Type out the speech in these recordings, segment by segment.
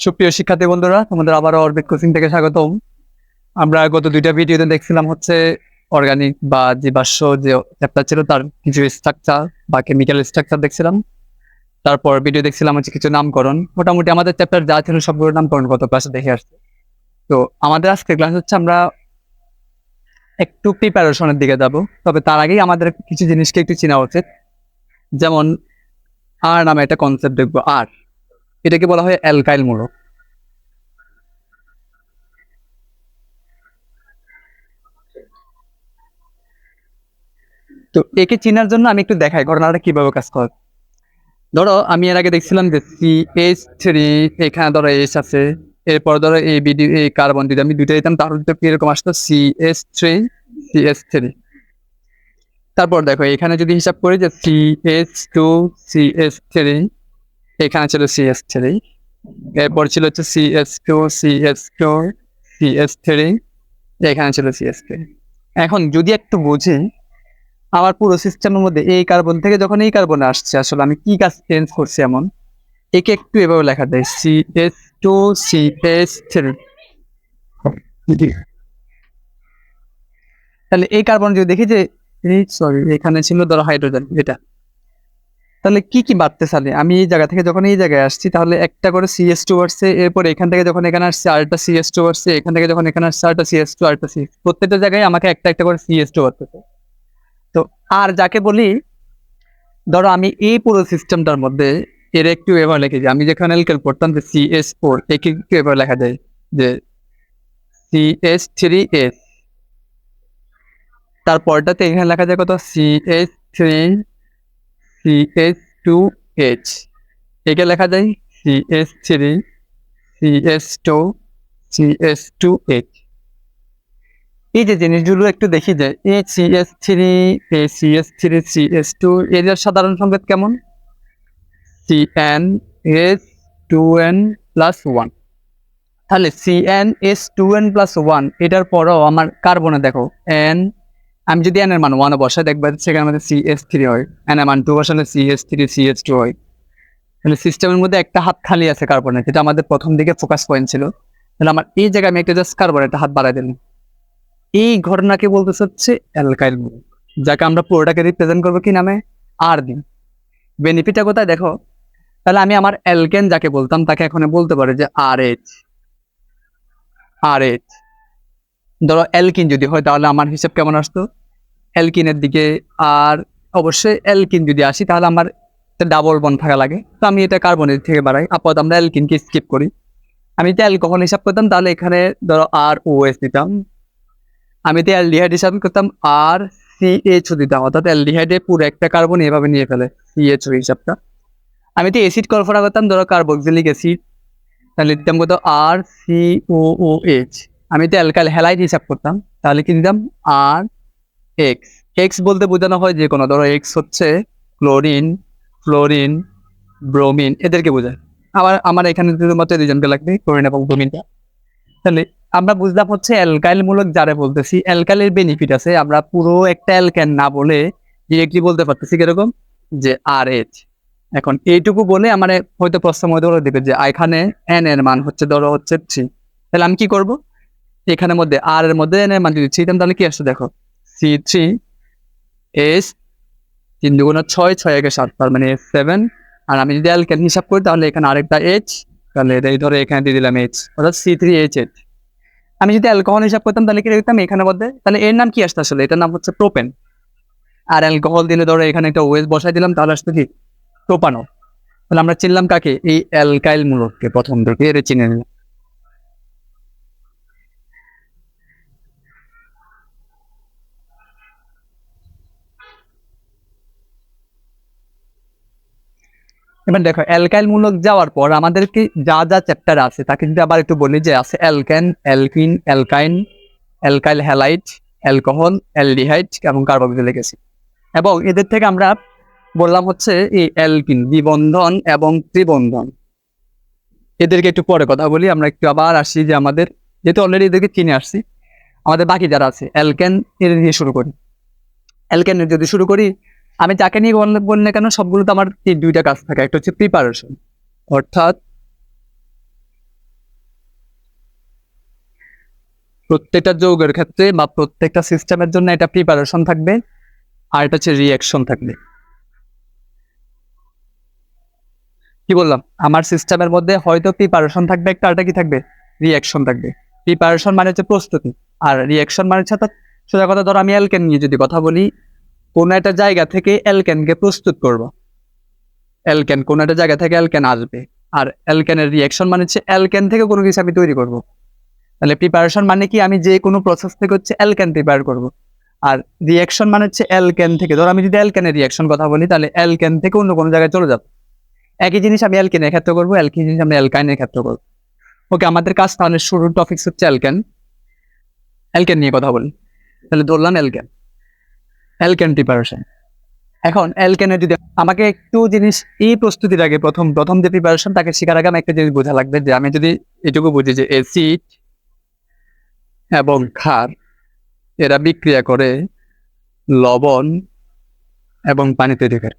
সুপ্রিয় শিক্ষার্থী বন্ধুরা, তোমাদের আবারও অরবিট কোচিং থেকে স্বাগতম। আমরা গত দুইটা ভিডিওতে দেখছিলাম হচ্ছে অর্গানিক বা জীবাশ্ম যে চ্যাপ্টার ছিল তার কিছু স্ট্রাকচার বা কেমিক্যাল স্ট্রাকচার দেখছিলাম। তারপর ভিডিও দেখছিলাম হচ্ছে কিছু নামকরণ। মোটামুটি আমাদের চ্যাপ্টার যা ছিল সবগুলো নামকরণ গত ক্লাসে দেখে আসছে। তো আমাদের আজকের ক্লাস হচ্ছে আমরা একটু প্রিপারেশনের দিকে যাব, তবে তার আগেই আমাদের কিছু জিনিসকে একটু চেনা উচিত। যেমন আর নামে একটা কনসেপ্ট দেখব আর এটাকে বলা হয় অ্যালকাইল মূলক তো একে চেনার জন্য আমি একটু দেখাই ঘটনাটা কীভাবে কাজ করে। ধরো, আমি এর আগে দেখছিলাম যে সি এইচ থ্রি এখানে ধরো এইচ আছে, এরপর ধরো এই বিডি এই কার্বন যদি আমি দুইটা দিতাম তাহলে তো কীরকম আসতো C S three C S three তারপর দেখো, এখানে যদি হিসাব করি যে C S two C S three এখানে ছিল সি এস থ্রি এরপর ছিল হচ্ছে C S two C S two C S three এখানে ছিল সি এস থ্রি এখন যদি একটু বুঝি, আমার পুরো সিস্টেমের মধ্যে এই কার্বন থেকে যখন এই কার্বনে আসছে, আসলে আমি কি কাজ চেঞ্জ করছি এমন? একে একটু এভাবে লেখা যায় C S two C S three তাহলে এই কার্বন যদি দেখি যে সরি এখানে ছিল ধরো হাইড্রোজেন এটা। তাহলে কি কি বাড়তে চালে আমি এই জায়গা থেকে যখন এই জায়গায় আসছি, তাহলে একটা করে সিএস টু আসছে এরপর এখান থেকে যখন এখানে আসছে, আরেকটা সিএস টু আসছে এখান থেকে যখন এখানে আসছে, আরেকটা সিএস টু আরেকটা সিএস প্রত্যেকটা জায়গায় আমাকে একটা একটা করে সিএস টু আসতেছে তো আর যাকে বলি, ধরো আমি এই পুরো সিস্টেমটার মধ্যে এর একটু এবার লিখেছি আমি যেখানে এলকেল পড়তাম যে সিএস ফোর একে একটু এবার লেখা যায়? যে সিএস থ্রি এস তারপরটাতে এখানে লেখা যায় কত? CS three CS two H একে লেখা যায় CS three CS two CS two H এই যে জিনিসগুলো একটু দেখি যে, এই সিএস থ্রি এই সিএস থ্রি সিএস টু এর সাধারণ সংকেত কেমন? C N S two N plus one তাহলে C N S two N plus one এটার পরও আমার কার্বনে দেখো এন আমি যদি এন মান ওয়ানে বসাই, দেখবে সেখানে আমাদের সি এস থ্রি হয় এন এর মান টু বসালে C S three C S two হয়। তাহলে সিস্টেমের মধ্যে একটা হাত খালি আছে কার্বনের যেটা আমাদের প্রথম দিকে ফোকাস পয়েন্ট ছিল। তাহলে আমার এই জায়গায় আমি একটা জাস্ট কার্বন একটা হাত বাড়াই দিলাম। এই ঘটনাকে বলতে হচ্ছে অ্যালকাইল গ্রুপ যাকে আমরা পুরোটাকে রিপ্রেজেন্ট করব কি নামে? আর দিন বেনিফিটটা কোথায় দেখো? তাহলে আমি আমার অ্যালকেন যাকে বলতাম, তাকে এখন বলতে পারে যে আর এইচ আর এইচ ধরো অ্যালকিন যদি হয়, তাহলে আমার হিসাব কেমন আসতো? অ্যালকিনের দিকে আর অবশ্যই অ্যালকিন যদি আসি, তাহলে আমার ডাবল বন থাকা লাগে। তো আমি এটা কার্বনের থেকে বাড়াই। আপাতত আমরা অ্যালকিনকে স্কিপ করি। আমি যদি অ্যালকোহল হিসাব করতাম, তাহলে এখানে ধরো আর ও এস দিতাম। আমি তো অ্যালডিহাইড হিসাব করতাম, আর সি এইচ দিতাম। অর্থাৎ অ্যালডিহাইডে পুরো একটা কার্বন এভাবে নিয়ে ফেলে সি এইচ হিসাবটা। আমি তো অ্যাসিড কলফরা করতাম, ধরো কার্বক্সিলিক অ্যাসিড তাহলে দিতাম কত? আর সি ও ও এইচ আমি তো অ্যালকাল হ্যালাইড হিসাব করতাম, তাহলে কি দিতাম? আর এক্স এক্স বলতে বোঝানো হয় যে কোনো, ধরো এক্স হচ্ছে ক্লোরিন ফ্লোরিন ব্রোমিন এদেরকে বোঝায়। আবার আমার এখানে শুধুমাত্র দুজনকে লাগবে ক্লোরিন এবং ব্রোমিনটা তাহলে আমরা বুঝলাম হচ্ছে অ্যালকাইল মূলক যারা বলতেছি অ্যালকাইলের বেনিফিট আছে, আমরা পুরো একটা অ্যালকাইল না বলে ডিরেক্টলি বলতে পারতেছি কীরকম? যে আর এইচ এখন এইটুকু বলে আমার হয়তো প্রশ্ন মধ্যে দেবে যে এখানে এন এর মান হচ্ছে, ধরো হচ্ছে থ্রি তাহলে আমি কি করব? এখানের মধ্যে আর এর মধ্যে এন মান যদি থ্রি দিতাম তাহলে কি আসছে দেখো? সি থ্রি, এস, তিন দুগুণ ছয় ছয় একে সাত, তার মানে এস সেভেন। আর আমি যদি অ্যালকেন হিসাব করি, তাহলে এখানে আরেকটা এইচ তাহলে এই ধরে এখানে দিয়ে দিলাম এইচ অর্থাৎ সি থ্রি এইচ এইচ আমি যদি অ্যালকোহল হিসাব করতাম, তাহলে কি লিখতাম এখানে মধ্যে? তাহলে এর নাম কি আসতো আসলে? এটার নাম হচ্ছে প্রোপেন আর অ্যালকোহল দিলে ধরো এখানে একটা ওয়েস বসাই দিলাম, তাহলে আসতো কি? প্রোপানো তাহলে আমরা চিনলাম কাকে? এই অ্যালকাইল মূলককে, প্রথম এর চিনে নিলাম। এবার দেখো অ্যালকাইল মূলক যাওয়ার পর আমাদেরকে যা যা চ্যাপ্টার আছে, তাকে যদি আবার একটু বলি যে আছে alkane alkene alkyne alkyl halide alcohol aldehyde এবং কার্বক্সিলিক অ্যাসিড এবং এদের থেকে আমরা বললাম হচ্ছে এই অ্যালকিন দ্বিবন্ধন এবং ত্রিবন্ধন। এদেরকে একটু পরে কথা বলি, আমরা একটু আবার আসি যে আমাদের, যেহেতু অলরেডি এদেরকে চিনে আসছি, আমাদের বাকি যারা আছে অ্যালকেন এদের দিয়ে শুরু করি। অ্যালকেনের যদি শুরু করি আমি যাকে নিয়ে বললে বলি না কেন? সবগুলোতে আমার দুইটা কাজ থাকে। একটা হচ্ছে প্রিপারেশন অর্থাৎ প্রত্যেকটা যৌগের ক্ষেত্রে বা প্রত্যেকটা সিস্টেমের জন্য এটা প্রিপারেশন থাকবে আর এটা হচ্ছে রিয়াকশন থাকবে। কি বললাম? আমার সিস্টেমের মধ্যে হয়তো প্রিপারেশন থাকবে, একটা আরটা কি থাকবে? রিয়াকশন থাকবে। প্রিপারেশন মানে হচ্ছে প্রস্তুতি। আর রিয়াকশন মানে হচ্ছে সোজা কথা ধরো, আমি অ্যালকেন নিয়ে যদি কথা বলি কোন একটা জায়গা থেকে অ্যালকেনকে প্রস্তুত করব। অ্যালকেন কোন একটা জায়গা থেকে অ্যালকেন আসবে। আর অ্যালকেনের রিয়াকশন মানে হচ্ছে অ্যালকেন থেকে কোনো কিছু আমি তৈরি করব। তাহলে প্রিপারেশন মানে কি? আমি যে কোনো প্রসেস থেকে হচ্ছে অ্যালকেন প্রিপেয়ার করব। আর রিয়াকশন মানে হচ্ছে অ্যালকেন থেকে। ধরো আমি যদি অ্যালকেনের রিয়াকশন কথা বলি, তাহলে অ্যালকেন থেকে অন্য কোনো জায়গায় চলে যাব। একই জিনিস আমি অ্যালকেনের ক্ষেত্রে করব, একই জিনিস আমি অ্যালকাইনের ক্ষেত্রে করব। ওকে আমাদের কাজ তাহলে শুরুর টপিক্স হচ্ছে অ্যালকেন অ্যালকেন নিয়ে কথা বলি। তাহলে ধরলাম অ্যালকেন অ্যালকেন প্রিপারেশন এখন অ্যালকেনের যদি আমাকে একটু জিনিস, এই প্রস্তুতির আগে প্রথম প্রথম যে প্রিপারেশন তাকে শেখার আগে আমি একটা জিনিস বোঝা লাগবে যে আমি যদি এটুকু বুঝি যে এসিড এবং ক্ষার, এরা বিক্রিয়া করে লবণ এবং পানি তৈরি করে।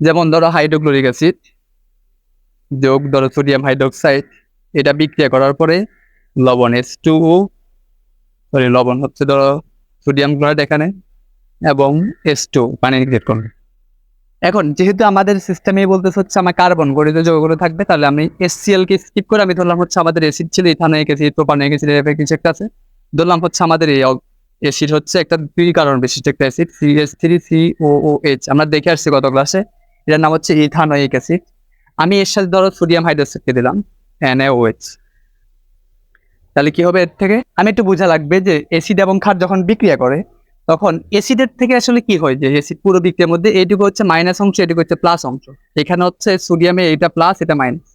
যেমন ধরো হাইড্রোক্লোরিক অ্যাসিড যোগ ধরো সোডিয়াম হাইড্রোক্সাইড এটা বিক্রিয়া করার পরে লবণ এস টু সরি লবণ হচ্ছে ধরো সোডিয়াম ক্লোরাইড এখানে এবং এস টু পানি ক্রিয়েট করবে। এখন যেহেতু আমাদের সিস্টেমে বলতেছে হচ্ছে আমার কার্বন গঠিত যৌগগুলো থাকবে, তাহলে আমি এসসিএল কে স্কিপ করে আমি ধরলাম হচ্ছে আমাদের এসিড ছিল ইথানোয়িক অ্যাসিড প্রোপানোয়িক অ্যাসিড এর কিছু একটা আছে। ধরলাম হচ্ছে আমাদের এই এসিড হচ্ছে একটা দুই কারণ বিশিষ্ট একটা acid C S three C O O H আমরা দেখে আসছি গত ক্লাসে এটার নাম হচ্ছে ইথানোয়িক অ্যাসিড আমি এর সাথে ধরো সোডিয়াম হাইড্রোক্সাইডকে দিলাম NaOH তাহলে কি হবে এর থেকে? আমি একটু বোঝা লাগবে যে অ্যাসিড এবং ক্ষার যখন বিক্রিয়া করে, তখন অ্যাসিডের থেকে আসলে কি হয়? যে অ্যাসিড পুরো বিক্রিয়ার মধ্যে এইটুকু হচ্ছে মাইনাস অংশ এটুকু হচ্ছে প্লাস অংশ। এখানে হচ্ছে সোডিয়ামে এটা প্লাস এটা মাইনাস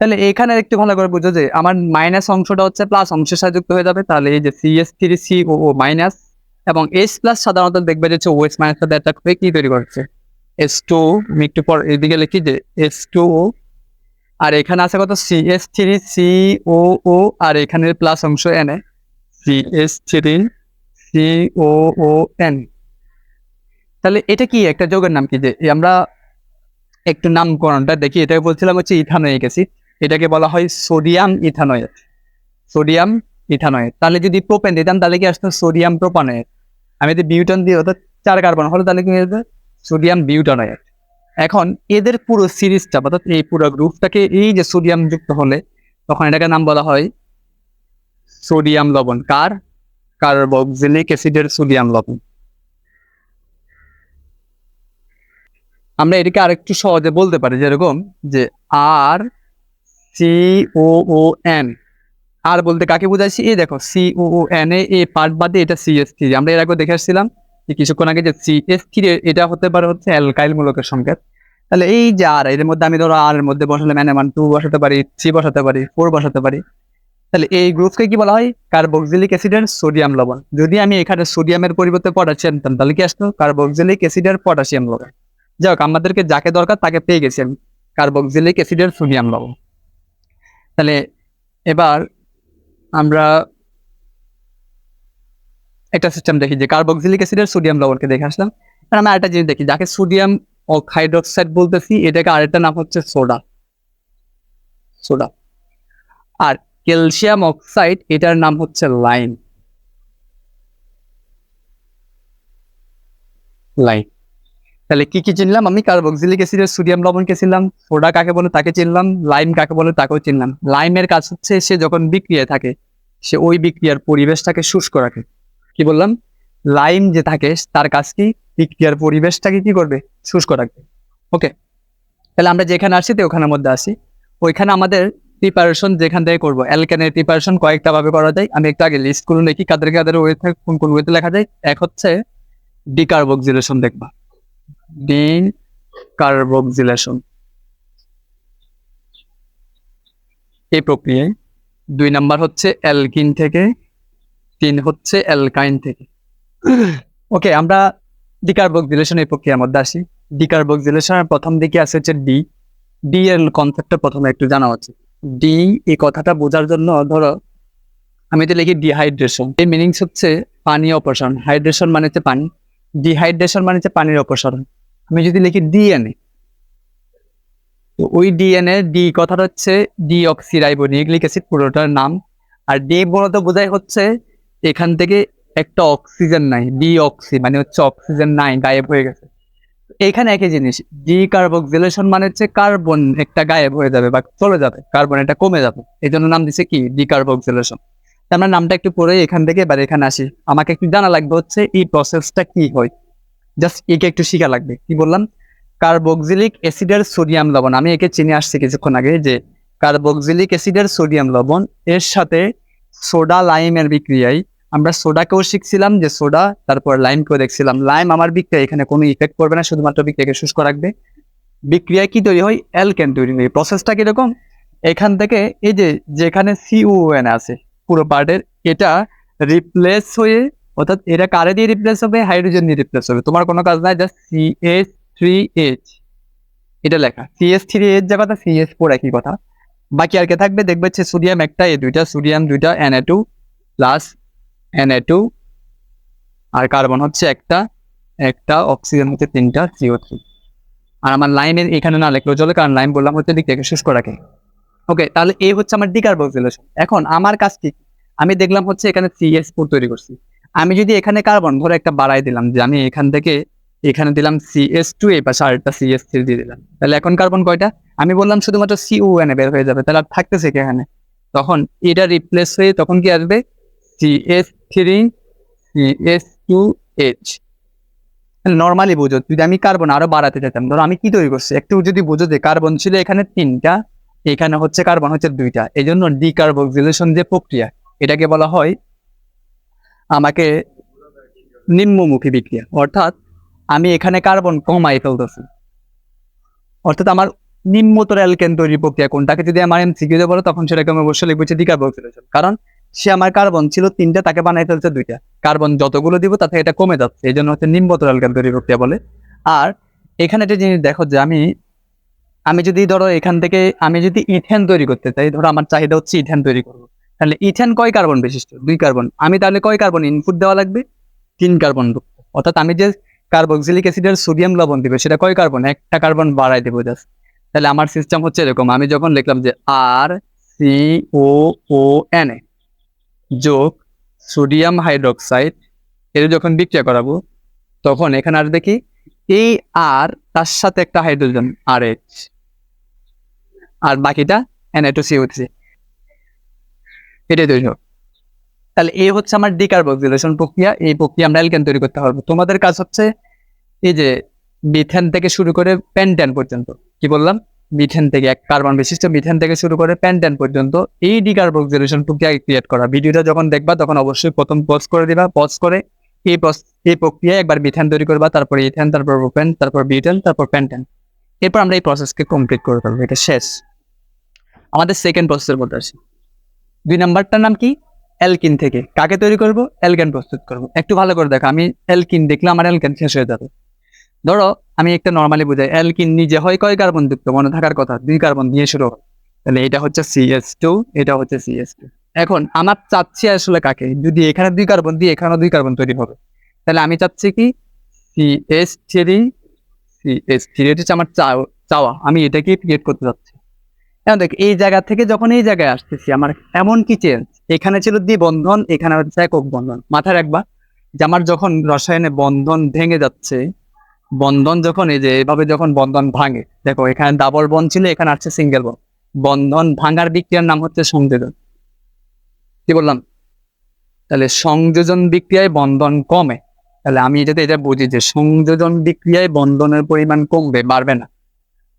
তাহলে এখানে একটু ভালো করে বুঝো যে আমার মাইনাস অংশটা হচ্ছে প্লাস অংশের সাথে যুক্ত হয়ে যাবে। তাহলে এই যে C S three C O minus এবং এস প্লাস সাধারণত দেখবে যে হচ্ছে ওএস মাইনাস সাথে অ্যাটাক হয়ে কি তৈরি করছে? এস টু একটু পর এদিকে লিখি যে এস টু আর এখানে আছে কত? C S three C O O আর এখানে প্লাস অংশ এনে C S three C O O N তাহলে এটা কি? একটা যোগের নাম কি? যে আমরা একটু নামকরণটা দেখি। এটাকে বলছিলাম হচ্ছে ইথানোয়িক অ্যাসিড। এটাকে বলা হয় সোডিয়াম ইথানোয়েট সোডিয়াম ইথানোয়েট তাহলে যদি প্রোপেন দিতাম, তাহলে কি আসতো? সোডিয়াম প্রোপানোয়েট আমি যদি বিউটন দিই অর্থাৎ চার কার্বন হলো, তাহলে কি সোডিয়াম বিউটানোয়েট এখন এদের পুরো সিরিজটা, অর্থাৎ এই পুরো গ্রুপটাকে এই যে সোডিয়াম যুক্ত হলে, তখন এটাকে নাম বলা হয় সোডিয়াম লবণ। কার? কার্বক্সিলিক অ্যাসিডের সোডিয়াম লবণ। আমরা এটাকে আরেকটু সহজে বলতে পারি যেরকম যে আর, সি ও এন। আর বলতে কাকে বোঝাচ্ছি এই দেখো, C O N A part বাদে এটা সি এস থ্রি আমরা এর আগে দেখে আসছিলাম কিছুক্ষণ আগে যে সি এস থ্রি এটা হতে পারে হচ্ছে অ্যালকাইল মূলকের সংকেত। তাহলে এই যে আর এর মধ্যে আমি ধরো আর এর মধ্যে বসালে ম্যানে মান টু বসাতে পারি থ্রি বসাতে পারি ফোর বসাতে পারি। তাহলে এই গ্রুপকে কি বলা হয়? কার্বক্সিলিক অ্যাসিডের সোডিয়াম লবণ। যদি আমি এখানে সোডিয়ামের পরিবর্তে পটাশিয়াম নিতাম তাহলে কি আসতো? কার্বক্সিলিক অ্যাসিডের পটাশিয়াম লবণ। যাই হোক, আমাদেরকে যাকে দরকার তাকে পেয়ে গেছি আমি। কার্বক্সিলিক অ্যাসিডের সোডিয়াম লবণ। তাহলে এবার আমরা একটা সিস্টেম দেখি যে কার্বক্সিলিক অ্যাসিডের সোডিয়াম লবণকে দেখে আসলাম। আর আমি আরেকটা জিনিস দেখি, যাকে সোডিয়াম হাইড্রোক্সাইড বলতেছি, এটাকে আরেকটা নাম হচ্ছে সোডা সোডা আর ক্যালসিয়াম অক্সাইড এটার নাম হচ্ছে লাইম লাইম তাহলে কি কি চিনলাম আমি? কার্বক্সিলিক অ্যাসিডের সোডিয়াম লবণকে চিনলাম সোডা কাকে বলে তাকে চিনলাম লাইম কাকে বলে তাকেও চিনলাম। লাইমের কাজ হচ্ছে, সে যখন বিক্রিয়ায় থাকে, সে ওই বিক্রিয়ার পরিবেশটাকে শুষ্ক রাখে। কি বললাম? লাইম যে থাকে, তার কাজ কি? বিক্রিয়ার পরিবেশটাকে কি করবে? শুষ্ক রাখবে। ওকে তাহলে আমরা যেখানে আসি তো ওখানের মধ্যে আসি। ওইখানে আমাদের প্রিপারেশন যেখান থেকে করব। অ্যালকেনের প্রিপারেশন কয়েকটা ভাবে করা যায়। আমি একটু আগে লিস্ট করে দেখি, কাদের কাদের ওয়ে থাকে, কোন কোন ওয়েতে লেখা যায়। এক হচ্ছে ডিকার্বক্সিলেশন দেখবা। ডি কার্বক্সিলেশন এই প্রক্রিয়ায়। দুই নাম্বার হচ্ছে অ্যালকিন থেকে তিন হচ্ছে অ্যালকাইন থেকে। ওকে, আমরা ডিকার্বক্সিলেশন এই প্রক্রিয়ার মধ্যে আসি। ডিকার্বক্সিলেশনের প্রথম দিকে আছে হচ্ছে ডি। ডি এর কনসেপ্টটা প্রথমে একটু জানা উচিত। ডি, এই কথাটা বোঝার জন্য ধরো, আমি তো লিখি ডিহাইড্রেশন এর মিনিংস হচ্ছে পানি অপসারণ। হাইড্রেশন মানে হচ্ছে পানি। ডিহাইড্রেশন মানে হচ্ছে পানির অপসারণ। আমি যদি লিখি ডিএনএ তো ওই ডিএনএ ডি কথাটা হচ্ছে ডিঅক্সিরাইবো নিউক্লিক অ্যাসিড পুরোটার নাম। আর ডি মূলত বোঝায় হচ্ছে এখান থেকে একটা অক্সিজেন নাই ডি অক্সি মানে হচ্ছে অক্সিজেন নাই, গায়েব হয়ে গেছে। এখানে একই জিনিস ডি কার্বক্সিলেশন মানে হচ্ছে কার্বন একটা গায়েব হয়ে যাবে বা চলে যাবে কার্বন এটা কমে যাবে। এই জন্য নাম দিচ্ছে কি? ডি কার্বক্সিলেশন আমরা নামটা একটু পরে এখান থেকে এবার এখানে আসি। আমাকে একটু জানা লাগবে হচ্ছে এই প্রসেসটা কি হয়। জাস্ট একে একটু শিখা লাগবে। কি বললাম? কার্বক্সিলিক অ্যাসিডের সোডিয়াম লবণ। আমি একে চিনে আসছি কিছুক্ষণ আগে যে কার্বক্সিলিক অ্যাসিডের সোডিয়াম লবণ এর সাথে সোডা লাইমের বিক্রিয়ায়। আমরা সোডাকেও শিখছিলাম যে সোডা, তারপর লাইমকেও দেখছিলাম। লাইম আমার বিক্রিয়া এখানে কোনো ইফেক্ট করবে না, শুধুমাত্র বিক্রিয়াকে শুষ্ক রাখবে। বিক্রিয়ায় কি তৈরি হয়? অ্যালকেন তৈরি হয়। প্রসেসটা কীরকম? এখান থেকে এই যে যেখানে সিউএন আছে, পুরো পার্টের এটা রিপ্লেস হয়ে, অর্থাৎ এটা কারে দিয়ে রিপ্লেস হবে? হাইড্রোজেন দিয়ে রিপ্লেস হবে। তোমার কোনো কাজ নাই জাস্ট সিএস থ্রি এইচ এটা লেখা। সিএস থ্রি এইচ যা কথা সিএস ফোর একই কথা। বাকি আর কে থাকবে? দেখবে হচ্ছে সোডিয়াম একটা এই দুইটা, সোডিয়াম দুইটা N A two plus N A two R carbon হচ্ছে একটা একটা অক্সিজেন হচ্ছে তিনটা সিও থ্রি আর আমার লাইনের এখানে না লিখলেও চলে, কারণ লাইন বললাম হচ্ছে দিক থেকে শুষ্ক রাখে। ওকে তাহলে এই হচ্ছে আমার ডিকার্বক্সিলেশন এখন আমার কাজ কি? আমি দেখলাম হচ্ছে এখানে সিএস ফোর তৈরি করছি। আমি যদি এখানে কার্বন ধরে একটা বাড়াই দিলাম, যে আমি এখান থেকে এখানে দিলাম সিএস টু এই পাশে আরেকটা সিএস থ্রি দিয়ে দিলাম। তাহলে এখন কার্বন কয়টা? আমি বললাম শুধুমাত্র সিওএন বের হয়ে যাবে, তাহলে আর থাকতেছে কি এখানে? তখন এটা রিপ্লেস হয়ে তখন কি আসবে? C S three CS two H normally বুঝো, যদি আমি কার্বন আরও বাড়াতে চাইতাম ধরো আমি কি তৈরি করছি? একটু যদি বুঝো যে কার্বন ছিল এখানে তিনটা, এখানে হচ্ছে কার্বন হচ্ছে দুইটা এই জন্য ডিকার্বক্সিলেশন যে প্রক্রিয়া, এটাকে বলা হয় আমাকে নিম্নমুখী বিক্রিয়া। অর্থাৎ আমি এখানে কার্বন কমাই ফেলতেছি। অর্থাৎ আমার নিম্নতর অ্যালকেন তৈরি প্রক্রিয়া কোনটাকে যদি আমার এমসিকিউতে বলো, তখন সেটাকে আমি অবশ্যই লিখব ডিকার্বক্সিলেশন কারণ সে আমার কার্বন ছিল তিনটা, তাকে বানাই ফেলছে দুইটা। কার্বন যতগুলো দিব, তাতে এটা কমে যাচ্ছে। এই জন্য হচ্ছে নিম্নতর অ্যালকেন তৈরি প্রক্রিয়া বলে। আর এখানে একটা জিনিস দেখো যে আমি আমি যদি ধরো এখান থেকে, আমি যদি ইথেন তৈরি করতে চাই, ধরো আমার চাহিদা হচ্ছে ইথেন তৈরি করব। তাহলে ইথেন কয় কার্বন বিশিষ্ট? দুই কার্বন আমি তাহলে কয় কার্বন ইনপুট দেওয়া লাগবে? তিন কার্বন অর্থাৎ আমি যে কার্বক্সিলিক অ্যাসিডের সোডিয়াম লবণ দিব, সেটা কয় কার্বন একটা কার্বন বাড়াই দেবো জাস্ট তাহলে আমার সিস্টেম হচ্ছে এরকম। আমি যখন লিখলাম যে আর সি ও এন এ যোগ সোডিয়াম হাইড্রোক্সাইড এর যখন বিক্রিয়া করাবো, তখন এখানে আর দেখি এই আর তার সাথে একটা হাইড্রোজেন আর এইচ আর বাকিটা এন টু সি থ্রি এটাই তৈরি হবে তাহলে এই হচ্ছে আমার ডিকার্বক্সিলেশন প্রক্রিয়া। এই প্রক্রিয়া আমরা অ্যালকেন তৈরি করতে পারব। তোমাদের কাজ হচ্ছে এই যে মিথেন থেকে শুরু করে প্যান্টেন পর্যন্ত। কি বললাম? মিথেন থেকে, এক কার্বন বিশিষ্ট মিথেন থেকে শুরু করে প্যান্টেন পর্যন্ত এই ডিকার্বক্সিলেশন প্রক্রিয়া ক্রিয়েট করা। ভিডিওটা যখন দেখবা, তখন অবশ্যই প্রথম পজ করে দিবা। পজ করে এই এই প্রক্রিয়ায় একবার মিথেন তৈরি করবা, তারপর ইথেন তারপর রোপেন তারপর বিউটেন তারপর প্যান্টেন এরপর আমরা এই প্রসেসকে কমপ্লিট করে ফেলব, এটা শেষ। আমাদের সেকেন্ড প্রসেসের মধ্যে আসি। দুই নাম্বারটার নাম কি? অ্যালকিন থেকে। কাকে তৈরি করব? অ্যালকেন প্রস্তুত করব। একটু ভালো করে দেখো, আমি অ্যালকিন দেখলে আমার অ্যালকেন শেষ হয়ে যাবে। ধরো, আমি একটা নর্মালি বুঝাই অ্যালকিন নিজে হয় কয় কার্বন যুক্ত? মনে থাকার কথা, দুই কার্বন দিয়ে শুরু হয়। তাহলে এটা হচ্ছে সিএস টু এটা হচ্ছে সিএস টু এখন আমার চাচ্ছি আসলে কাকে? যদি এখানে দুই কার্বন দিয়ে, এখানেও দুই কার্বন তৈরি হবে। তাহলে আমি চাচ্ছি কি? সিএস থ্রি সিএস থ্রি এটা হচ্ছে আমার চাওয়া। আমি এটাকে ক্রিয়েট করতে চাচ্ছি। এখন দেখ, এই জায়গা থেকে যখন এই জায়গায় আসতেছি, আমার এমন কি চেঞ্জ এখানে ছিল দ্বিবন্ধন এখানে হচ্ছে একক বন্ধন। মাথায় রাখবা যে আমার যখন রসায়নে বন্ধন ভেঙে যাচ্ছে বন্ধন যখন এই যে এভাবে যখন বন্ধন ভাঙে, দেখো এখানে ডাবল বন ছিল, এখানে আসছে সিঙ্গেল বন বন্ধন ভাঙার বিক্রিয়ার নাম হচ্ছে সংযোজন। কি বললাম? তাহলে সংযোজন বিক্রিয়ায় বন্ধন কমে। তাহলে আমি এটাতে এটা বুঝি যে সংযোজন বিক্রিয়ায় বন্ধনের পরিমাণ কমবে, বাড়বে না।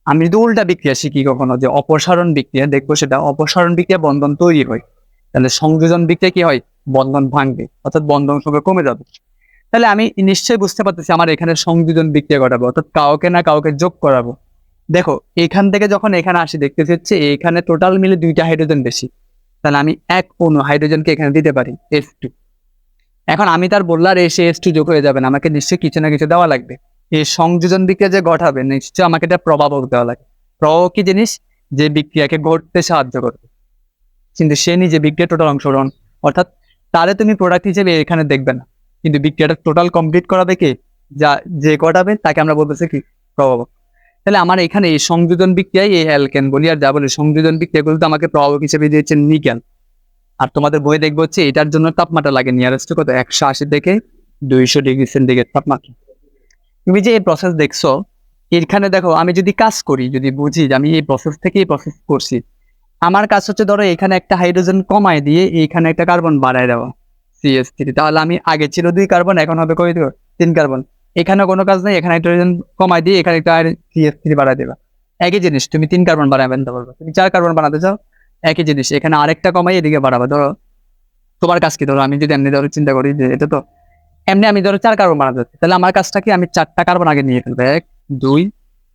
আমি যদি উল্টা বিক্রিয়া শিখি কখনো যে অপসারণ বিক্রিয়া, দেখব সেটা অপসারণ বিক্রিয়া বন্ধন তৈরি হয়। তাহলে সংযোজন বিক্রিয়া কি হয়? বন্ধন ভাঙবে। অর্থাৎ বন্ধন সংখ্যা কমে যাবে। তাহলে আমি নিশ্চয়ই বুঝতে পারতেছি আমার এখানে সংযোজন বিক্রিয়া ঘটাবো, অর্থাৎ কাউকে না কাউকে যোগ করাবো। দেখো, এখান থেকে যখন এখানে আসি, দেখতেছি হচ্ছে এখানে টোটাল মিলে দুইটা হাইড্রোজেন বেশি। তাহলে আমি এক অণু হাইড্রোজেনকে এখানে দিতে পারি এস টু এখন আমি তার বললার এসে এস টু যোগ হয়ে যাবেন আমাকে নিশ্চয়ই কিছু না কিছু দেওয়া লাগবে। এই সংযোজন বিক্রিয়া যে ঘটাবে, নিশ্চয়ই আমাকে এটা প্রভাবক দেওয়া লাগে প্রভাবক কি জিনিস? যে বিক্রিয়াকে ঘটতে সাহায্য করবে। কিন্তু সে নিজে বিক্রিয়া টোটাল অংশগ্রহণ, অর্থাৎ তারে তুমি প্রোডাক্ট হিসেবে এখানে দেখবে না। কিন্তু বিক্রিয়াটা টোটাল কমপ্লিট করাবে কে যা, যে ঘটাবে তাকে আমরা বলতেছি কি? প্রভাবক তাহলে আমার এখানে এই সংযোজন বিক্রিয়ায় এই অ্যালকেন বলি, আর যা বলি, সংযোজন বিক্রিয়াগুলো তো আমাকে প্রভাবক হিসেবে দিয়েছেন নিকেল আর তোমাদের বই দেখব হচ্ছে এটার জন্য তাপমাত্রা লাগে নিয়ারেস্ট কত? একশো আশি থেকে দুইশো ডিগ্রি সেন্টিগ্রেড তাপমাত্রা। তুমি যে এই প্রসেস দেখছ, এখানে দেখো, আমি যদি কাজ করি, যদি বুঝি যে আমি এই প্রসেস থেকে এই প্রসেস করছি, আমার কাজ হচ্ছে ধরো এখানে একটা হাইড্রোজেন কমায় দিয়ে এইখানে একটা কার্বন বাড়ায় দেওয়া। সিএস থ্রি তাহলে আমি আগে ছিল দুই কার্বন এখন হবে কই তিন কার্বন এখানে কোনো কাজ নেই, এখানে হাইড্রোজেন কমায় দিয়ে এখানে একটা সিএস থ্রি বাড়ায় দেবা। একই জিনিস, তুমি তিন কার্বন বানাবে আনতে পারবে। তুমি চার কার্বন বানাতে চাও, একই জিনিস, এখানে আরেকটা কমাই এদিকে বাড়াবে। ধরো, তোমার কাজ কি? ধরো, আমি যদি এমনি ধরো চিন্তা করি যে এটা তো, এমনি আমি ধরো চার কার্বন বানাতে চাচ্ছি, তাহলে আমার কাজটা কি? আমি চারটা কার্বন আগে নিয়ে ফেলব। এক, দুই,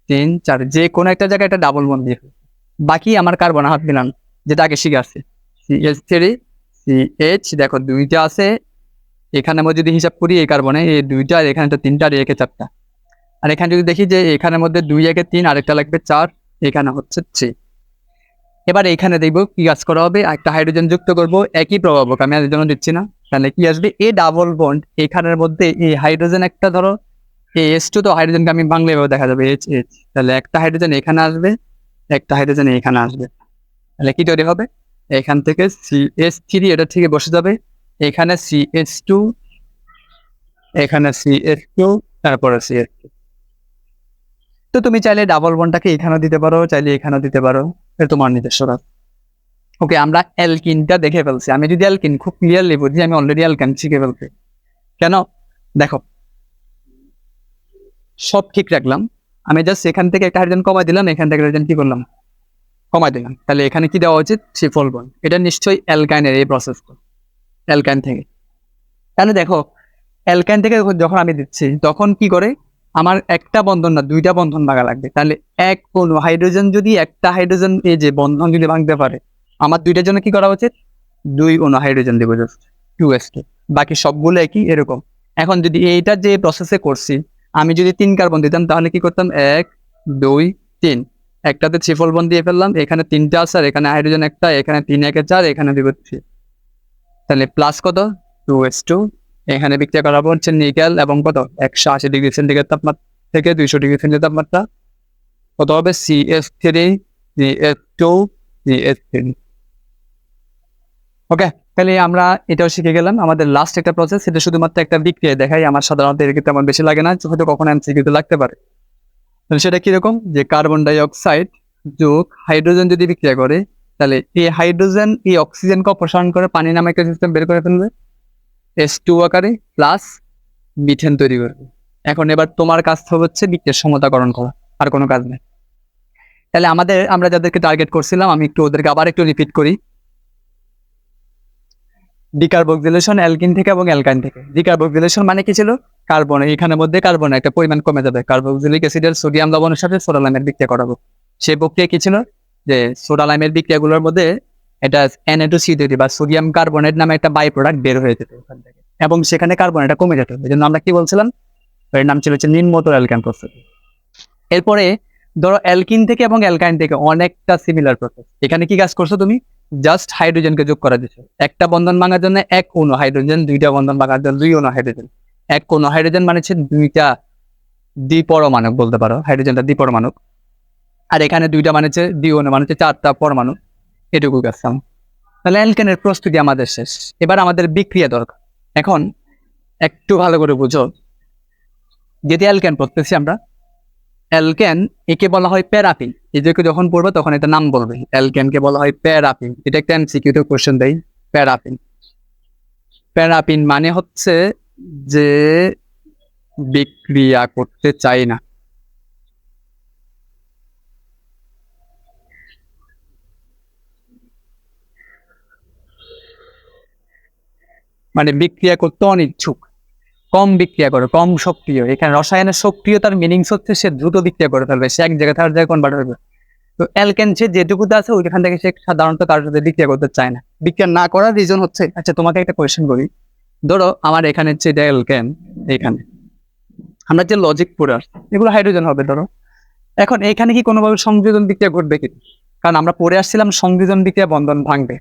তিন, চার, যে কোনো একটা জায়গায় একটা ডাবল বন দিয়ে ফেলব। বাকি আমার কার্বন হাত দিলাম যেটা আগে শিখে আসছে। সি এইচ থ্রি এইচ দেখো দুইটা আছে। এখানে আমরা যদি হিসাব করি এই কার্বনে এই দুইটা, আর এখানে তো তিনটা, আর একে চারটা। আর এখানে যদি দেখি যে এখানের মধ্যে দুই, একে তিন, আরেকটা লাগবে চার, এখানে হচ্ছে থ্রি এবার এখানে দেখব কি কাজ করা হবে একটা হাইড্রোজেন যুক্ত করব, একই প্রভাবক আমি আর জন্য দিচ্ছি না। তাহলে কি আসবে? এ ডাবল বন্ড এখানের মধ্যে এই হাইড্রোজেন একটা ধরো এস টু তো হাইড্রোজেনকে আমি বাংলা এভাবে দেখা যাবে এইচ এইচ তাহলে একটা হাইড্রোজেন এখানে আসবে, একটা হাইড্রোজেন এখানে আসবে। তাহলে কি তৈরি হবে? এখান থেকে সি এস থ্রি এটা থেকে বসে যাবে। এখানে সি এস টু এখানে সি এস টু তারপরে সি এস টু তো তুমি চাইলে ডাবল বনটাকে এখানেও দিতে পারো, চাইলে এখানেও দিতে পারো। এটা তোমার নিজস্ব ওকে, আমরা অ্যালকিনটা দেখে ফেলছি। আমি যদি অ্যালকিন খুব ক্লিয়ারলি বুঝি, আমি অলরেডি অ্যালকিন শিখে ফেলছি। কেন? দেখো। সব ঠিক রাখলাম। আমি জাস্ট এখান থেকে একটা হাইড্রোজেন কমাই দিলাম, এখান থেকে হাইড্রোজেন কি করলাম? কমাই দিলাম তাহলে এখানে কি দেওয়া উচিত? ট্রিপল বন এটা নিশ্চয়ই অ্যালকাইনের এই প্রসেস অ্যালকাইন থেকে। তাহলে দেখো অ্যালকাইন থেকে যখন আমি দিচ্ছি, তখন কি করে? আমার একটা বন্ধন না, দুইটা বন্ধন ভাঙা লাগবে। তাহলে এক কোন হাইড্রোজেন যদি একটা হাইড্রোজেন এই যে বন্ধন যদি ভাঙতে পারে, আমার দুইটার জন্য কি করা উচিত? দুই অনু হাইড্রোজেন দেবো জাস্ট টু বাকি সবগুলো একই, এরকম। এখন যদি এইটা যে প্রসেসে করছি, আমি যদি তিন কার্বন দিতাম, তাহলে কি করতাম? এক, দুই, তিন। একটাতে ট্রিপল বন দিয়ে ফেললাম, এখানে তিনটা আছে, আর এখানে হাইড্রোজেন একটা, এখানে তিন, একে চার, এখানে থ্রি তাহলে প্লাস কত? টু এস টু এখানে বিক্রিয়া করা হচ্ছে নিকেল এবং কত? একশো আশি ডিগ্রি সেন্টিগ্রেড তাপমাত্রা থেকে দুইশো ডিগ্রি সেন্টিগ্রেড তাপমাত্রা। কত হবে? C S three C S two G S three okay তাহলে আমরা এটাও শিখে গেলাম। আমাদের লাস্ট একটা প্রসেস সেটা শুধুমাত্র একটা বিক্রিয়া দেখাই। আমার সাধারণত এর তেমন বেশি লাগে না, হয়তো কখনো এমসিকিউতে লাগতে পারে। তাহলে সেটা কীরকম? যে কার্বন ডাই অক্সাইড যোগ হাইড্রোজেন যদি বিক্রিয়া করে, তাহলে এই হাইড্রোজেন এই অক্সিজেনকে অপসারণ করে পানি নামে একটা সিস্টেম বের করে ফেলবে। এস টু আকারে প্লাস মিথেন তৈরি করবে। এখন এবার তোমার কাজ হচ্ছে বিক্রিয়ার সমতাকরণ করা, আর কোনো কাজ নেই। তাহলে আমাদের, আমরা যাদেরকে টার্গেট করছিলাম, আমি একটু ওদেরকে আবার একটু রিপিট করি। ডিকার্বক্সিলেশন অ্যালকিন থেকে এবং অ্যালকাইন থেকে। ডিকার্বক্সিলেশন মানে কি ছিল? কার্বন এখানের মধ্যে কার্বন একটা পরিমাণ কমে যাবে। কার্বক্সিলিক অ্যাসিডের সোডিয়াম লবণের সাথে সোডালাইমের বিক্রিয়া করাবো। সে প্রক্রিয়া কি ছিল? যে সোডালাইমের বিক্রিয়াগুলোর মধ্যে এটা এনএটু তৈরি বা সোডিয়াম কার্বনেট নামে একটা বাই প্রোডাক্ট বের হয়ে যেত ওখান থেকে। এবং সেখানে কার্বন এটা কমে যেত। এই জন্য আমরা কি বলছিলাম? এর নাম ছিল হচ্ছে নিম্নতর অ্যালকান প্রসেস এরপরে ধরো অ্যালকিন থেকে এবং অ্যালকাইন থেকে অনেকটা সিমিলার প্রসেস এখানে কি কাজ করছ তুমি? জাস্ট হাইড্রোজেনকে যোগ করা দিচ্ছ। একটা বন্ধন ভাঙার জন্য এক অনু হাইড্রোজেন দুইটা বন্ধন ভাঙার জন্য দুই অনু হাইড্রোজেন এক কোন হাইড্রোজেন মানে হচ্ছে দুইটা দ্বিপরমাণু বলতে পারো, হাইড্রোজেনটা দ্বিপরমাণু আর এখানে দুইটা মানে হচ্ছে দ্বি অনু মানে হচ্ছে চারটা পরমাণু এটুকু আমার। তাহলে অ্যালকেনের প্রস্তুতি আমাদের শেষ। এবার আমাদের বিক্রিয়া দরকার। এখন একটু ভালো করে বুঝো। যদি অ্যালকেন পড়তেছি আমরা, অ্যালকেন একে বলা হয় প্যারাপিন এদেরকে যখন পড়বে তখন এটা নাম বলবে। অ্যালকেনকে বলা হয় প্যারাপিন এটা একটা এমসিকিউতে কোশ্চেন দেয় প্যারাপিন প্যারাপিন মানে হচ্ছে যে বিক্রিয়া করতে চাই না। মানে বিক্রিয়া করতে অনিচ্ছুক। কম বিক্রিয়া করে, কম সক্রিয়। এখানে রসায়নের সক্রিয়তার মিনিংস হচ্ছে সে দ্রুত বিক্রিয়া করে ফেলবে, সে এক জায়গা থেকে জায়গায় কনভার্ট হবে তো অ্যালকেন সে যেটুকুতে আছে ওইখান থেকে সে সাধারণত কারোর সাথে বিক্রিয়া করতে চায় না। বিক্রিয়া না করার রিজন হচ্ছে আচ্ছা তোমাকে একটা কোয়েশ্চেন করি। ধরো আমার এখানে হচ্ছে এটা অ্যালকেন এখানে। আমরা যে লজিক আসছি এগুলো হাইড্রোজেন হবে ধরো। এখন এখানে কি কোনোভাবে সংযোজন বিক্রিয়া ঘটবে কি? কারণ আমরা পড়ে আসছিলাম সংযোজন বিক্রিয়া বন্ধন ভাঙবে।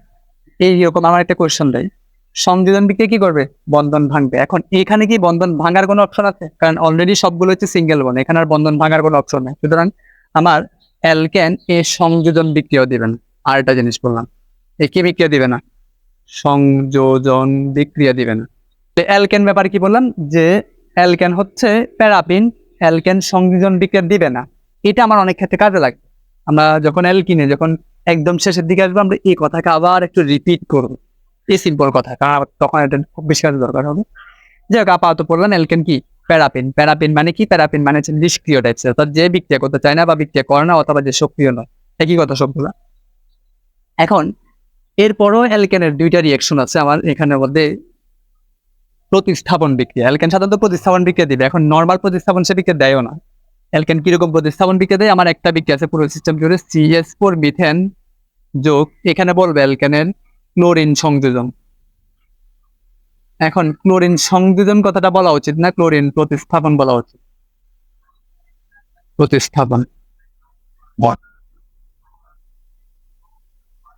এইরকম আমার একটা কোয়েশ্চেন দেয়। সংযোজন বিক্রিয়া কি করবে? বন্ধন ভাঙবে। এখন এখানে কি বন্ধন ভাঙার কোনো অপশন আছে? কারণ অলরেডি সবগুলো হচ্ছে সিঙ্গেল বন এখানে আর বন্ধন ভাঙার কোনো অপশন নেই। সুতরাং আমার অ্যালকেন এ সংযোজন বিক্রিয়াও দিবেন আর একটা জিনিস বললাম, এ কি বিক্রিয়া দিবে না? সংযোজন বিক্রিয়া দিবে না তো অ্যালকেন ব্যাপারে কি বললাম? যে অ্যালকেন হচ্ছে প্যারাপিন অ্যালকেন সংযোজন বিক্রিয়া দিবে না। এটা আমার অনেক ক্ষেত্রে কাজে লাগে। আমরা যখন অ্যালকিনে যখন একদম শেষের দিকে আসব, আমরা এই কথাকে আবার একটু রিপিট করব। এই সিম্পল কথা, কারণ তখন এটা খুব বেশি কাজে দরকার হবে। যাই হোক, আপাতত পড়লাম অ্যালকেন কি? প্যারাপিন প্যারাপিন মানে কি? প্যারাপিন মানে হচ্ছে নিষ্ক্রিয় টাইপস অর্থাৎ যে বিক্রিয়া করতে চায় না বা বিক্রিয়া করে না, অথবা যে সক্রিয় নয়। একই কথা সবগুলা। এখন এরপরও অ্যালকেনের দুইটা রিয়াকশন আছে। আমার এখানের মধ্যে প্রতিস্থাপন বিক্রিয়া। অ্যালকেন সাধারণত প্রতিস্থাপন বিক্রিয়া দিবে। এখন নর্মাল প্রতিস্থাপন সে বিক্রিয়া দেয়ও না। অ্যালকেন কীরকম প্রতিস্থাপন বিক্রিয়া দেয়? আমার একটা বিক্রিয়া আছে পুরো সিস্টেম জুড়ে সিএস ফোর মিথেন যোগ। এখানে বলবে অ্যালকেনের ক্লোরিন সংযোজন। এখন ক্লোরিন সংযোজন কথাটা বলা উচিত না ক্লোরিন প্রতিস্থাপন বলা উচিত। প্রতিস্থাপন।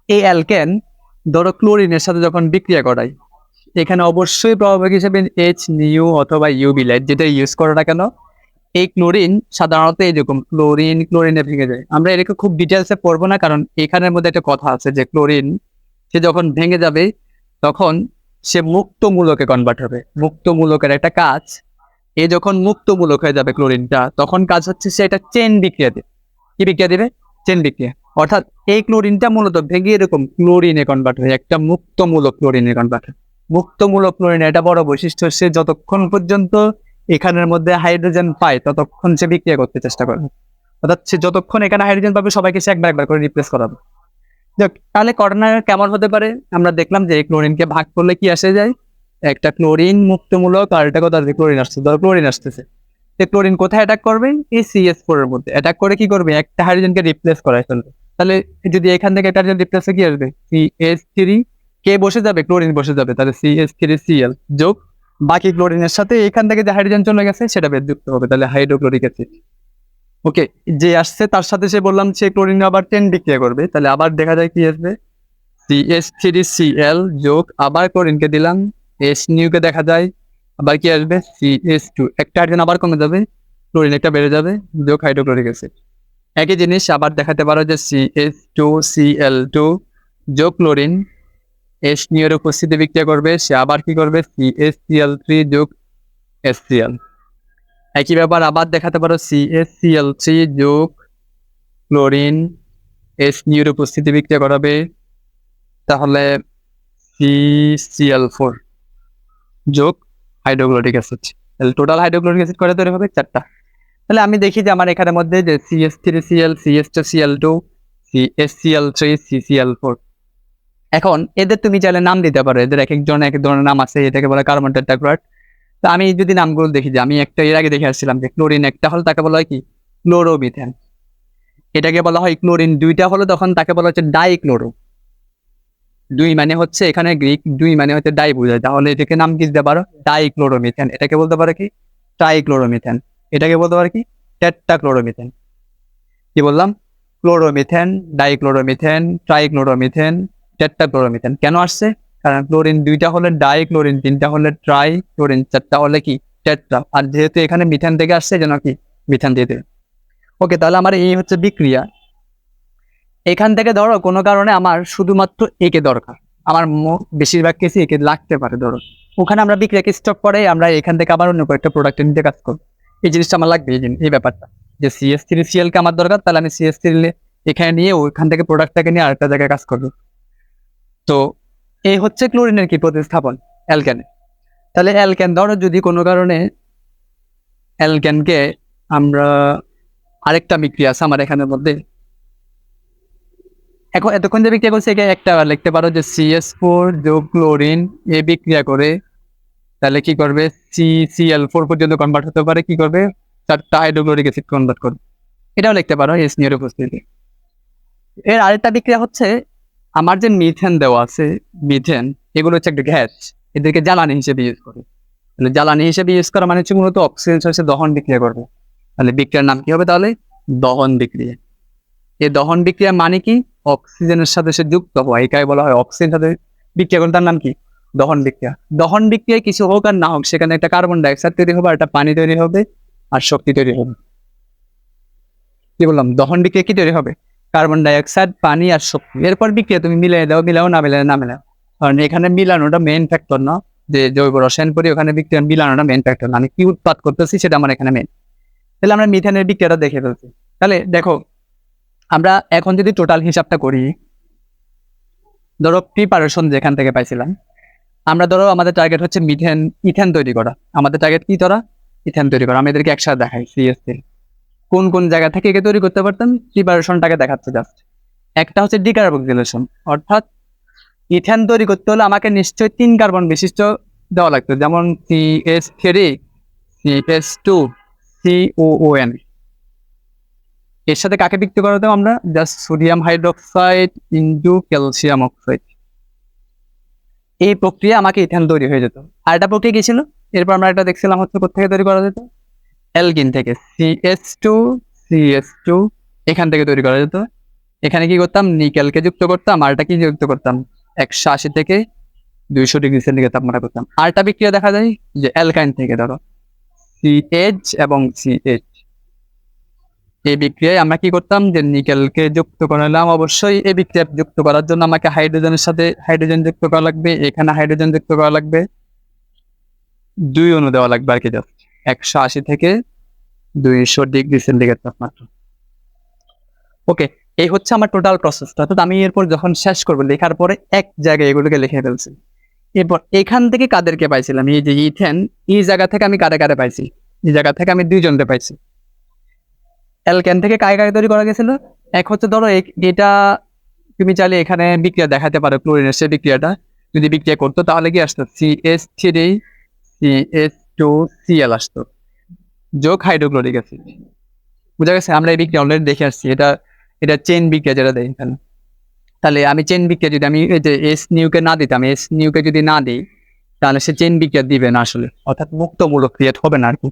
এই অ্যালকেন ধরো ক্লোরিনের সাথে যখন বিক্রিয়া করাই, এখানে অবশ্যই প্রভাবক হিসেবে এইচ নিউ অথবা ইউবি লাইট যেটা ইউজ করো না কেন, এই ক্লোরিন সাধারণত এরকম ক্লোরিন ক্লোরিনে ভেঙে যায়। আমরা এটাকে খুব ডিটেলসে পড়ব না, কারণ এখানের মধ্যে একটা কথা আছে যে ক্লোরিন সে যখন ভেঙে যাবে, তখন সে মুক্ত মূলকে কনভার্ট হবে। মুক্ত মূলকের একটা কাজ, এ যখন মুক্ত মূলক হয়ে যাবে ক্লোরিনটা তখন কাজ হচ্ছে সে একটা চেন বিক্রিয়া দেবে কি বিক্রিয়া দেবে? চেন বিক্রিয়া। অর্থাৎ এই ক্লোরিনটা মূলত ভেঙে এরকম ক্লোরিনে কনভার্ট হয়, একটা মুক্তমূলক ক্লোরিনে কনভার্ট হয়। মুক্তমূলক ক্লোরিন এটা বড় বৈশিষ্ট্য সে যতক্ষণ পর্যন্ত এখানের মধ্যে হাইড্রোজেন পায়, ততক্ষণ সে বিক্রিয়া করতে চেষ্টা করবে অর্থাৎ সে যতক্ষণ এখানে হাইড্রোজেন পাবে, সবাইকে সে একবার একবার করে রিপ্লেস করাবে। যাক, তাহলে করোনা কেমন হতে পারে? আমরা দেখলাম যে এই ক্লোরিনকে ভাগ করলে কি আসে যায়? একটা ক্লোরিন মুক্তমূলক আর এটা কোথা ক্লোরিন আসছে, ধরো ক্লোরিন আসতেছে। ক্লোরিন কোথায় অ্যাটাক করবে? এই সিএস ফোর এর মধ্যে। অ্যাটাক করে কি করবে? একটা হাইড্রোজেনকে রিপ্লেস করায় ফেলবে। তাহলে যদি এখান থেকে একটা হাইড্রোজেন রিপ্লেসে কি আসবে? সিএস থ্রি কে বসে যাবে ক্লোরিন বসে যাবে, তাহলে সিএস থ্রি সিএল যোগ বাকি ক্লোরিনের সাথে এখান থেকে যে হাইড্রোজেন চলে গেছে, সেটা যুক্ত হবে, তাহলে হাইড্রোক্লোরিক অ্যাসিড ওকে যে আসছে তার সাথে সে বললাম সে ক্লোরিন আবার টেন বিক্রিয়া করবে, তাহলে আবার দেখা যায় কি আসবে? সিএস থ্রি সি এল যোগ আবার ক্লোরিনকে দিলাম এস নিউকে দেখা যায়, আবার কি আসবে? সিএস টু একটা হাইড্রোজেন আবার কমে যাবে ক্লোরিন একটা বেড়ে যাবে, যোগ হাইড্রোক্লোরিক অ্যাসিড একই জিনিস আবার দেখাতে পারো যে CS two C L two যোগ ক্লোরিন এস নিউয়ের উপস্থিতি বিক্রিয়া করবে, সে আবার কি করবে? সিএস সিএল থ্রি যোগ এস সি এল একই ব্যাপার আবার দেখাতে পারো সিএস সিএল থ্রি যোগ ক্লোরিন এস নিউর উপস্থিতি বিক্রিয়া করাবে, তাহলে সি সি এল ফোর যোগ hydrochloric acid total hydrochloric acid করে তৈরি হবে? চারটা। তাহলে আমি দেখি যে আমার এখানের মধ্যে যে CS three CL CS two CL two CS CL three CCL four এখন এদের তুমি চাইলে নাম দিতে পারো, এদের এক একজন এক ধরনের নাম আছে, এটাকে বলে কার্বন টেট্রাক্লোরাইড। তো আমি যদি নামগুলো দেখি যে, আমি একটা এর আগে দেখে আসছিলাম যে ক্লোরিন একটা হল তাকে বলা হয় কি? ক্লোরোমিথেন। এটাকে বলা হয় ক্লোরিন দুইটা হলো তখন তাকে বলা হচ্ছে ডাইক্লোরো। দুই মানে হচ্ছে এখানে গ্রিক, দুই মানে হচ্ছে ডাই বোঝায়। তাহলে এটাকে নাম কি দিতে পারো? ডাইক্লোরোমিথেন। এটাকে বলতে পারো কি? ট্রাইক্লোরোমিথেন। এটাকে বলতে পারো কি? টেট্টাক্লোরোমিথেন কি বললাম? ক্লোরোমিথেন, ডাইক্লোরোমিথেন, ট্রাইক্লোরোমিথেন টেট্টাক্লোরোমিথেন কেন আসছে? কারণ ক্লোরিন দুইটা হলে ডাই ক্লোরিন তিনটা হলে ট্রাই ক্লোরিন চারটা হলে কি? টেট্রা। আর যেহেতু এখানে মিথেন থেকে আসছে যেন কি? মিথেন দিয়ে ওকে, তাহলে আমার এই হচ্ছে বিক্রিয়া। এখান থেকে ধরো, কোনো কারণে আমার শুধুমাত্র একে দরকার। আমার বেশিরভাগ কেসে একে লাগতে পারে, ধরো। ওখানে আমরা বিক্রিয়াকে স্টপ করে আমরা এখান থেকে আবার অন্য কয়েকটা প্রোডাক্ট নিতে কাজ করব। এই জিনিসটা আমার লাগবে, এই ব্যাপারটা। যে সিএস থ্রি সিএলকে আমার দরকার, তাহলে আমি সিএস থ্রি এখানে নিয়ে ওইখান থেকে প্রোডাক্টটাকে নিয়ে আরেকটা জায়গায় কাজ করব। তো এই হচ্ছে ক্লোরিনের কি প্রতিস্থাপন? অ্যালকেনে তাহলে অ্যালকেন ধরো যদি কোনো কারণে অ্যালকেনকে আমরা আরেকটা বিক্রিয়া আছে আমার এখানের মধ্যে। এখন এতক্ষণ যে বিক্রিয়া করছে একটা লিখতে পারো যে সিএস ফোর যোগ ক্লোরিন এ বিক্রিয়া করে তাহলে কি করবে? সি সিএল ফোর পর্যন্ত কনভার্ট হতে পারে, কি করবে? চারটা হাইড্রোক্লোরিক অ্যাসিড কনভার্ট করবে। এটাও লিখতে পারো এস নিয়ের উপস্থিতি এর আরেকটা বিক্রিয়া হচ্ছে, আমার যে মিথেন দেওয়া আছে মিথেন এগুলো হচ্ছে একটা গ্যাস এদেরকে জ্বালানি হিসেবে ইউজ করে। তাহলে জ্বালানি হিসেবে ইউজ করা মানে হচ্ছে মূলত অক্সিজেন সাথে দহন বিক্রিয়া করবে। তাহলে বিক্রিয়ার নাম কি হবে তাহলে? দহন বিক্রিয়া। এই দহন বিক্রিয়া মানে কি? অক্সিজেনের সাথে সে যুক্ত হয় এটাই বলা হয় অক্সিজেন সাথে বিক্রিয়া করে তার নাম কি? দহন বিক্রিয়া। দহন বিক্রিয়ায় কিছু হোক আর না হোক, সেখানে একটা কার্বন ডাইঅক্সাইড তৈরি হবে একটা পানি তৈরি হবে, আর শক্তি তৈরি হবে। কি বললাম? দহন বিক্রিয়া কি তৈরি হবে? কার্বন ডাইঅক্সাইড পানি আর শক্তি। এরপর বিক্রিয়া তুমি মিলাই দাও, মিলাও, না মিলাও না মিলাও। কারণ এখানে মিলানোটা মেইন ফ্যাক্টর না। যে জৈব রসায়ন পরি ওখানে বিক্রিয়া মিলানোটা মেইন ফ্যাক্টর না। আমি কি উৎপাদ করতেছি, সেটা আমার এখানে মেইন তাহলে আমরা মিথেনের বিক্রিয়াটা দেখে ফেলছি। তাহলে দেখো, আমরা এখন যদি টোটাল হিসাবটা করি, ধরো প্রিপারেশন যেখান থেকে পাইছিলাম আমরা ধরো আমাদের টার্গেট হচ্ছে মিথেন ইথেন তৈরি করা। আমাদের টার্গেট কি ধরা? ইথেন তৈরি করা। আমি এদেরকে একসাথে দেখাই সিএসসি কোন কোন জায়গা থেকে একে তৈরি করতে পারতাম? প্রিপারেশনটাকে দেখাচ্ছে জাস্ট একটা হচ্ছে ডিকার্বক্সিলেশন অর্থাৎ ইথেন তৈরি করতে হলে আমাকে নিশ্চয়ই তিন কার্বন বিশিষ্ট দেওয়া লাগতো। যেমন C S three C S two C O N এর সাথে কাকে বিক্রি করা হতো আমরা? Just sodium hydroxide into calcium oxide এই প্রক্রিয়া আমাকে ইথেন তৈরি হয়ে যেত। আর একটা প্রক্রিয়া কি ছিল? এরপর আমরা একটা দেখছিলাম হচ্ছে কোথেকে তৈরি করা যেত? অ্যালকিন থেকে C S two C S two এখান থেকে তৈরি করা যেত। এখানে কি করতাম? নিকেলকে যুক্ত করতাম আরটা কি যুক্ত করতাম? একশো আশি থেকে দুইশো ডিগ্রি সেন্টিগ্রেড তাপমাত্রা করতাম। আরটা বিক্রিয়া দেখা যায় যে অ্যালকাইন থেকে, ধরো। সি এইচ এবং সি এইচ এই বিক্রিয়ায় আমরা কি করতাম? যে নিকেলকে যুক্ত করালাম অবশ্যই এই বিক্রিয়া যুক্ত করার জন্য আমাকে হাইড্রোজেনের সাথে হাইড্রোজেন যুক্ত করা লাগবে। এখানে হাইড্রোজেন যুক্ত করা লাগবে। দুই অণু দেওয়া লাগবে আর কি একশো আশি থেকে দুইশো ডিগ্রি সেন্টিগ্রেড তাপমাত্রা। ওকে, এই হচ্ছে আমার টোটাল প্রসেসটা। অর্থাৎ আমি এরপর যখন শেষ করব, লেখার পরে এক জায়গায় এগুলোকে লিখে ফেলছি। এরপর এখান থেকে কাদেরকে পাইছিলাম? এই যে ইথেন, এই জায়গা থেকে আমি কারে কারে পাইছি? এই জায়গা থেকে আমি দুইজনকে পাইছি। অ্যালকেন থেকে কায় কায় তৈরি করা গেছিল? এক হচ্ছে ধরো এটা তুমি চাইলে এখানে বিক্রিয়া দেখাতে পারো ক্লোরিনের সে বিক্রিয়াটা। যদি বিক্রিয়া করতো তাহলে কি আসতো? C S three C S two C L আসতো। যোগ হাইড্রোক্লোরিক অ্যাসিড বুঝা গেছে? আমরা এই বিক্রিয়া অলরেডি দেখে আসছি। এটা এটা চেন বিক্রিয়া যেটা দেয় এখানে। তাহলে আমি চেন বিক্রিয়া যদি আমি এই যে এস নিউকে না দিতাম এস নিউকে যদি না দিই, তাহলে সে চেন বিক্রিয়া দিবে না আসলে। অর্থাৎ মুক্তমূলক ক্রিয়েট হবে না আর কি।